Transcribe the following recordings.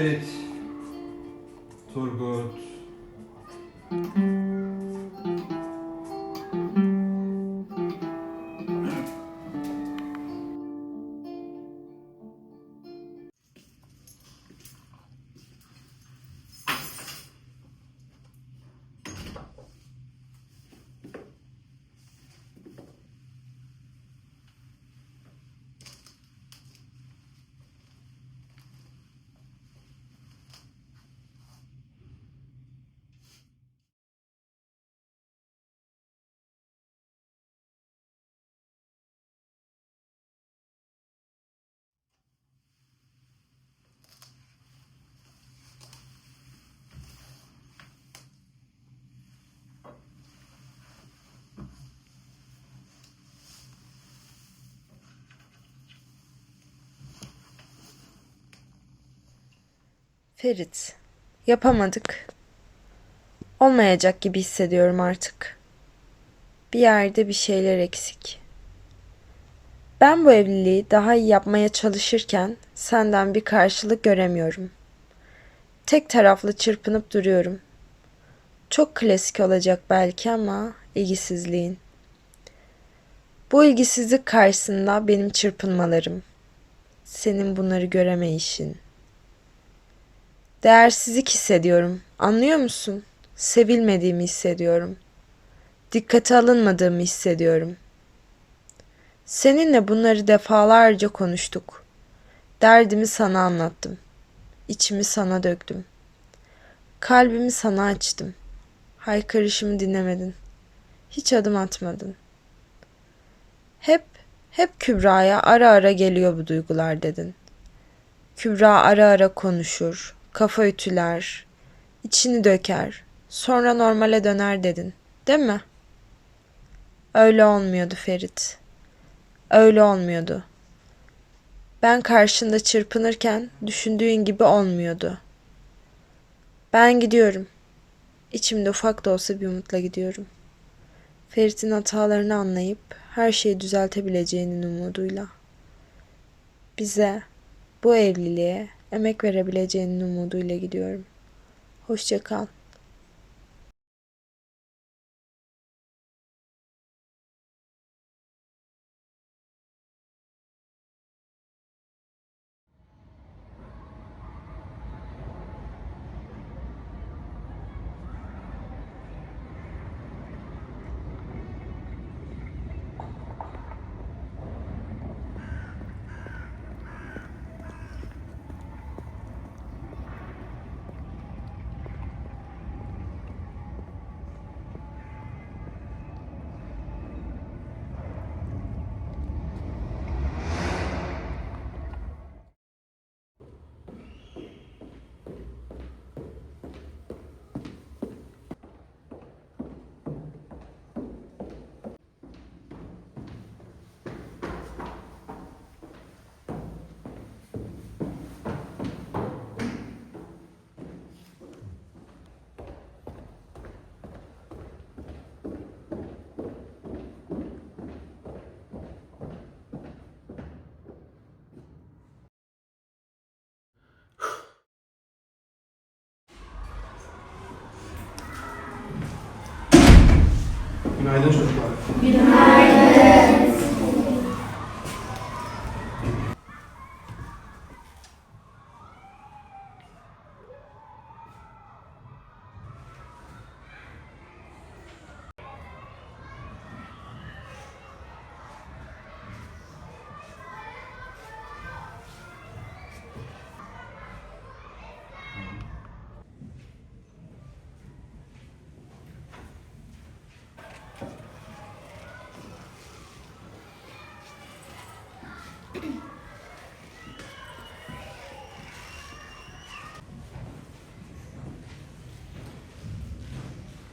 Ferit. Ferit, yapamadık. Olmayacak gibi hissediyorum artık. Bir yerde bir şeyler eksik. Ben bu evliliği daha iyi yapmaya çalışırken senden bir karşılık göremiyorum. Tek taraflı çırpınıp duruyorum. Çok klasik olacak belki ama ilgisizliğin. Bu ilgisizlik karşısında benim çırpınmalarım. Senin bunları göremeyişin. Değersizlik hissediyorum. Anlıyor musun? Sevilmediğimi hissediyorum. Dikkate alınmadığımı hissediyorum. Seninle bunları defalarca konuştuk. Derdimi sana anlattım. İçimi sana döktüm. Kalbimi sana açtım. Haykırışımı dinlemedin. Hiç adım atmadın. Hep, hep Kübra'ya ara ara geliyor bu duygular dedin. Kübra ara ara konuşur, kafa ütüler, içini döker, sonra normale döner dedin, değil mi? Öyle olmuyordu Ferit. Öyle olmuyordu. Ben karşında çırpınırken düşündüğün gibi olmuyordu. Ben gidiyorum. İçimde ufak da olsa bir umutla gidiyorum. Ferit'in hatalarını anlayıp her şeyi düzeltebileceğinin umuduyla. Bize, bu evliliğe emek verebileceğinin umuduyla gidiyorum. Hoşça kal. Günaydın çocuklar.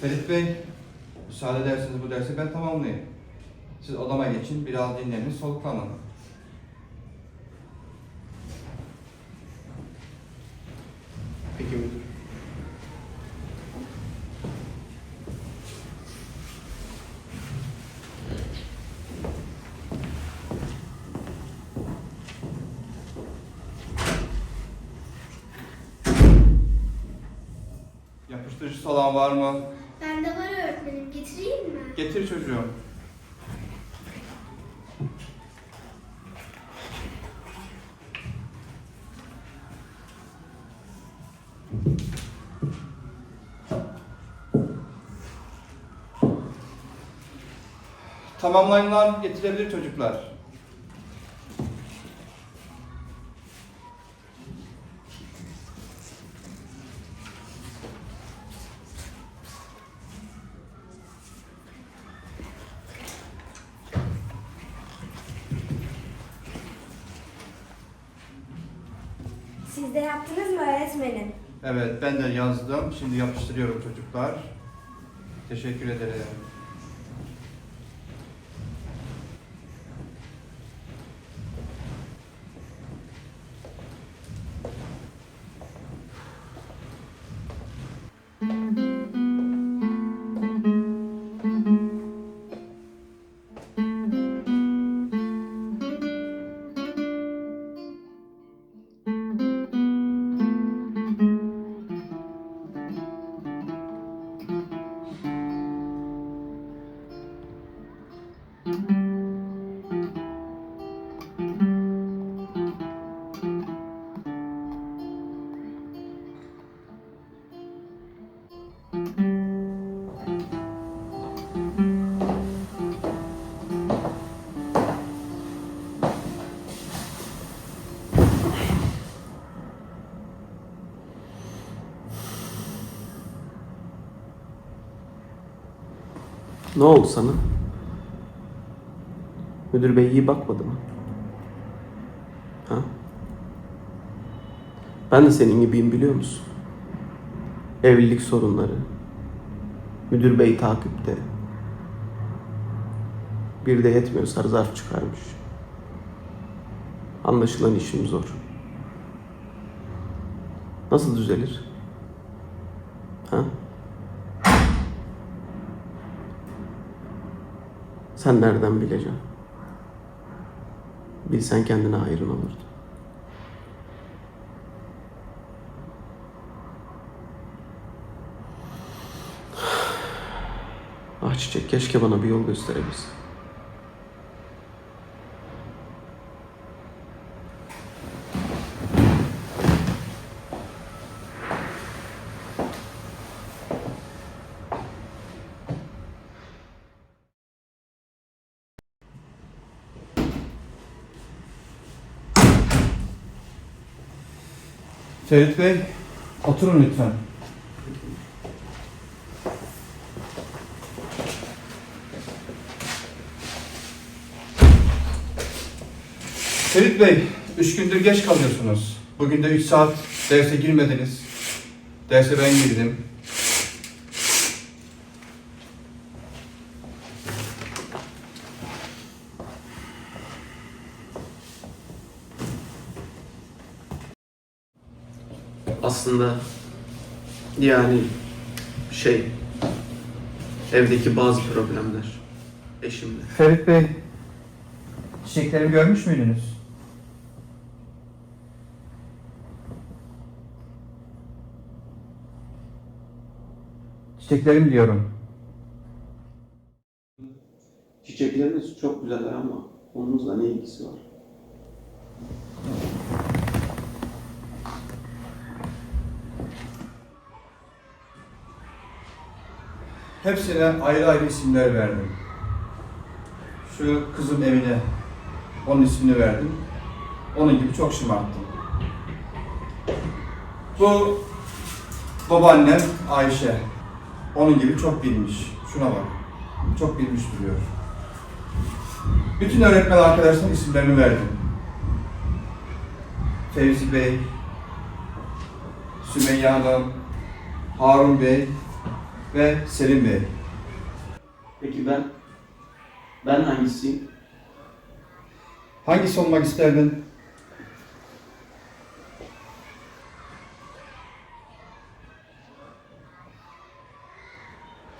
Ferit Bey, müsaade ederseniz bu dersi ben tamamlayayım. Siz odama geçin, biraz dinlenin, soluklanın. Peki müdür. Yapıştırıcısı olan var mı? Bende var öğretmenim. Getireyim mi? Getir çocuğum. Tamamlayanlar getirebilir çocuklar. Siz de yaptınız mı öğretmenim? Evet, ben de yazdım. Şimdi yapıştırıyorum çocuklar. Teşekkür ederim. Ne oldu sana? Müdür bey iyi bakmadı mı? Ha? Ben de senin gibiyim biliyor musun? Evlilik sorunları. Müdür bey takipte. Bir de yetmiyor sarı zarf çıkarmış. Anlaşılan işim zor. Nasıl düzelir? Ha? Sen nereden bileceksin? Bilsen kendine hayrın olurdu. Ah çiçek keşke bana bir yol gösterebilsin. Ferit Bey, oturun lütfen. Ferit Bey, üç gündür geç kalıyorsunuz. Bugün de üç saat derse girmediniz. Derse ben girdim. Aslında yani şey evdeki bazı problemler eşimle. Ferit Bey, çiçeklerimi görmüş müydünüz? Çiçeklerim diyorum. Çiçekleriniz çok güzeller ama onunuzla ne ilgisi var? Hepsine ayrı ayrı isimler verdim. Şu kızın evine onun ismini verdim. Onun gibi çok şımarttım. Bu babaannem Ayşe. Onun gibi çok bilmiş. Şuna bak. Çok bilmiş duruyor. Bütün öğretmen arkadaşların isimlerini verdim. Fevzi Bey, Sümeyye Hanım, Harun Bey ve Selim Bey. Peki ben? Ben hangisiyim? Hangisi olmak isterdin?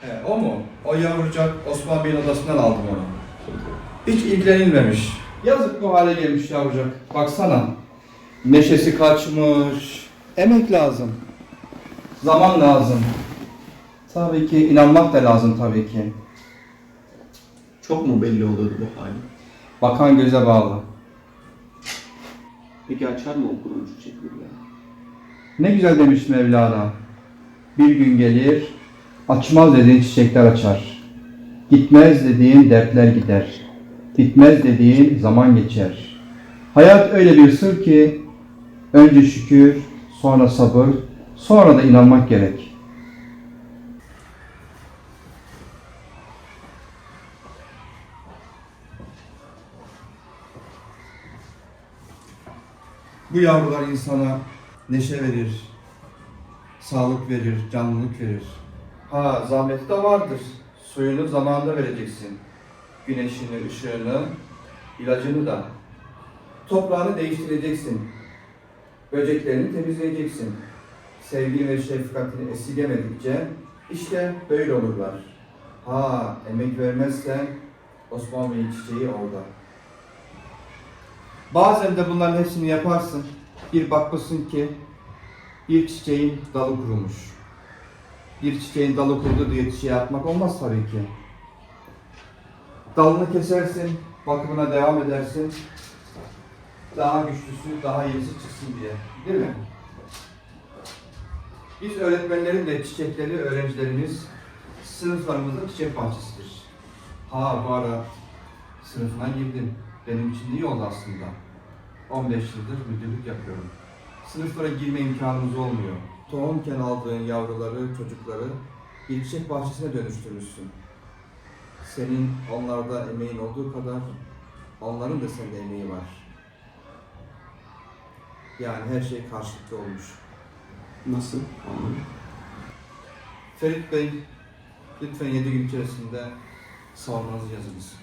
He, o mu? O yavrucak Osman Bey'in odasından aldım onu. Hiç ilgilenilmemiş. Yazık bu hale gelmiş yavrucak. Baksana. Neşesi kaçmış. Emek lazım. Zaman lazım. Tabii ki inanmak da lazım tabii ki. Çok mu belli oluyordu bu hali? Bakan göze bağlı. Peki açar mı o kurumuş çiçekleri ya? Ne güzel demiş Mevlana. Bir gün gelir, açmaz dediğin çiçekler açar. Gitmez dediğin dertler gider. Bitmez dediğin zaman geçer. Hayat öyle bir sır ki, önce şükür, sonra sabır, sonra da inanmak gerek. Bu yavrular insana neşe verir, sağlık verir, canlılık verir. Ha zahmeti de vardır. Suyunu zamanında vereceksin. Güneşini, ışığını, ilacını da. Toprağını değiştireceksin. Böceklerini temizleyeceksin. Sevgini ve şefkatini esirgemedikçe işte böyle olurlar. Ha emek vermezsen Osman Bey'in çiçeği orada. Bazen de bunların hepsini yaparsın. Bir bakmışsın ki bir çiçeğin dalı kurumuş. Bir çiçeğin dalı kurudu diye çiçeğe atmak olmaz tabii ki. Dalını kesersin, bakımına devam edersin. Daha güçlüsü, daha iyisi çıksın diye. Değil mi? Biz öğretmenlerin de çiçekleri öğrencilerimiz sınıflarımızın çiçek bahçesidir. Ha bu ara sınıfına girdim. Benim için iyi oldu aslında. 15 yıldır müdürlük yapıyorum. Sınıflara girme imkanımız olmuyor. Tohumken aldığın yavruları, çocukları bir çiçek bahçesine dönüştürmüşsün. Senin onlarda emeğin olduğu kadar onların da sende emeği var. Yani her şey karşılıklı olmuş. Nasıl? Anladım. Ferit Bey, lütfen 7 gün içerisinde savunmanızı yazınız.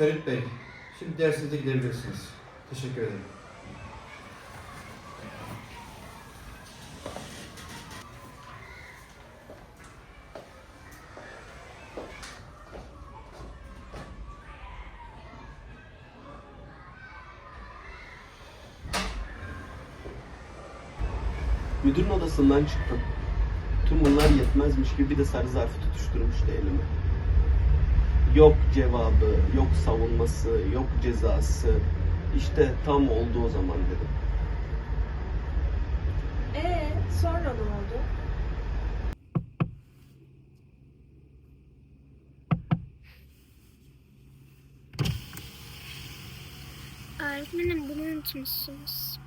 Ferit Bey, şimdi dersinize gidebilirsiniz. Teşekkür ederim. Müdürün odasından çıktım. Tüm bunlar yetmezmiş gibi bir de sarı zarfı tutuşturmuştu elime. Yok cevabı, yok savunması, yok cezası. İşte tam oldu o zaman dedim. Ee, sonra ne oldu? Öğretmenim bunu unutmuşsunuz.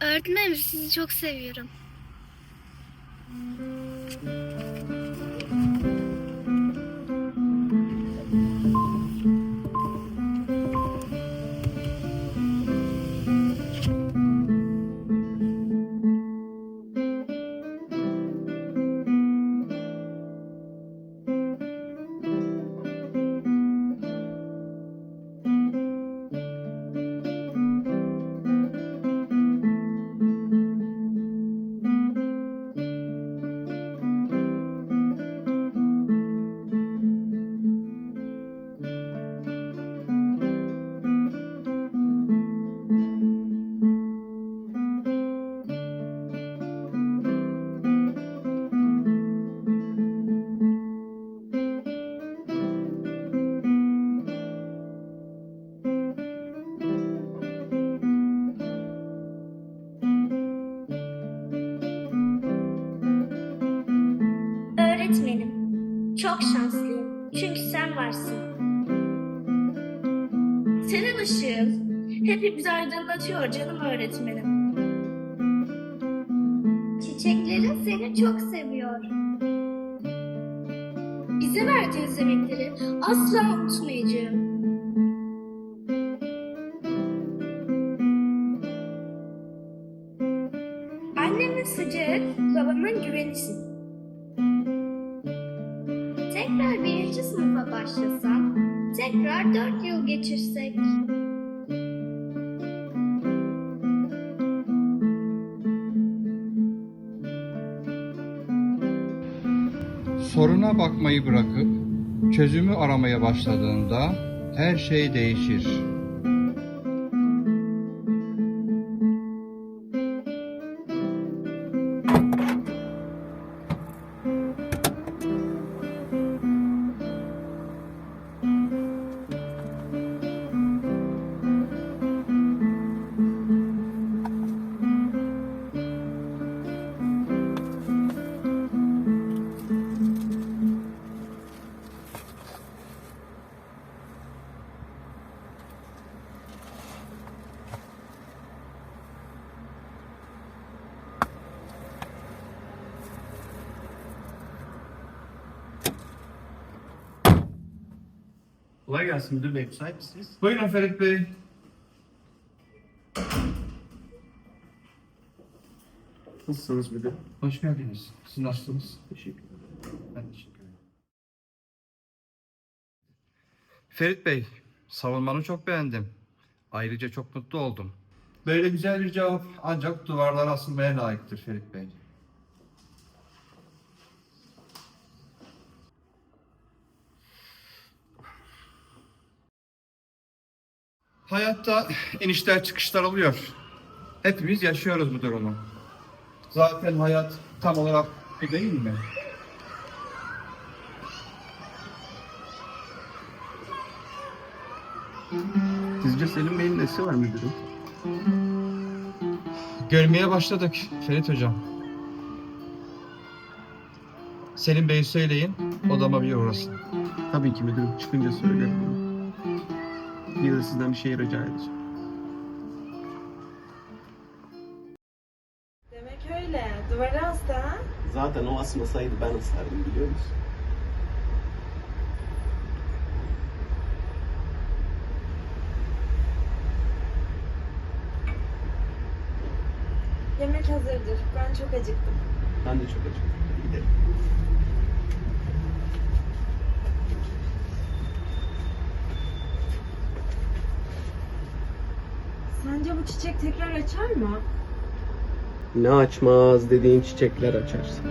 Öğretmenim sizi çok seviyorum. Öğretmenim, şanslıyım. Çünkü sen varsın. Senin ışığın hepimizi aydınlatıyor canım öğretmenim. Çiçeklerin seni çok seviyor. Bize verdiğiniz emekleri asla unutmayacağım. Başlasam, tekrar dört yıl geçirsek. Soruna bakmayı bırakıp çözümü aramaya başladığında her şey değişir. Kolay gelsin müdür bey. Müsait misiniz? Buyurun Ferit Bey. Nasılsınız müdür? Hoş geldiniz. Siz nasılsınız? Teşekkür ederim. Ben teşekkür ederim. Ferit Bey, savunmanı çok beğendim. Ayrıca çok mutlu oldum. Böyle güzel bir cevap ancak duvarlara asılmaya layıktır Ferit Bey. Hayatta inişler çıkışlar oluyor. Hepimiz yaşıyoruz bu durumu. Zaten hayat tam olarak bu değil mi? Sizce Selim Bey'in nesi var müdürüm? Görmeye başladık Ferit Hocam. Selim Bey söyleyin, odama bir uğrasın. Tabii ki müdürüm. Çıkınca söylerim Bir de sizden bir şey rica edeceğim. Demek öyle. Duvara hasta ha? Zaten o asmasaydı ben asardım biliyor musun? Yemek hazırdır. Ben çok acıktım. Ben de çok acıktım. Gidelim. Sence bu çiçek tekrar açar mı? Ne açmaz dediğin çiçekler açarsın.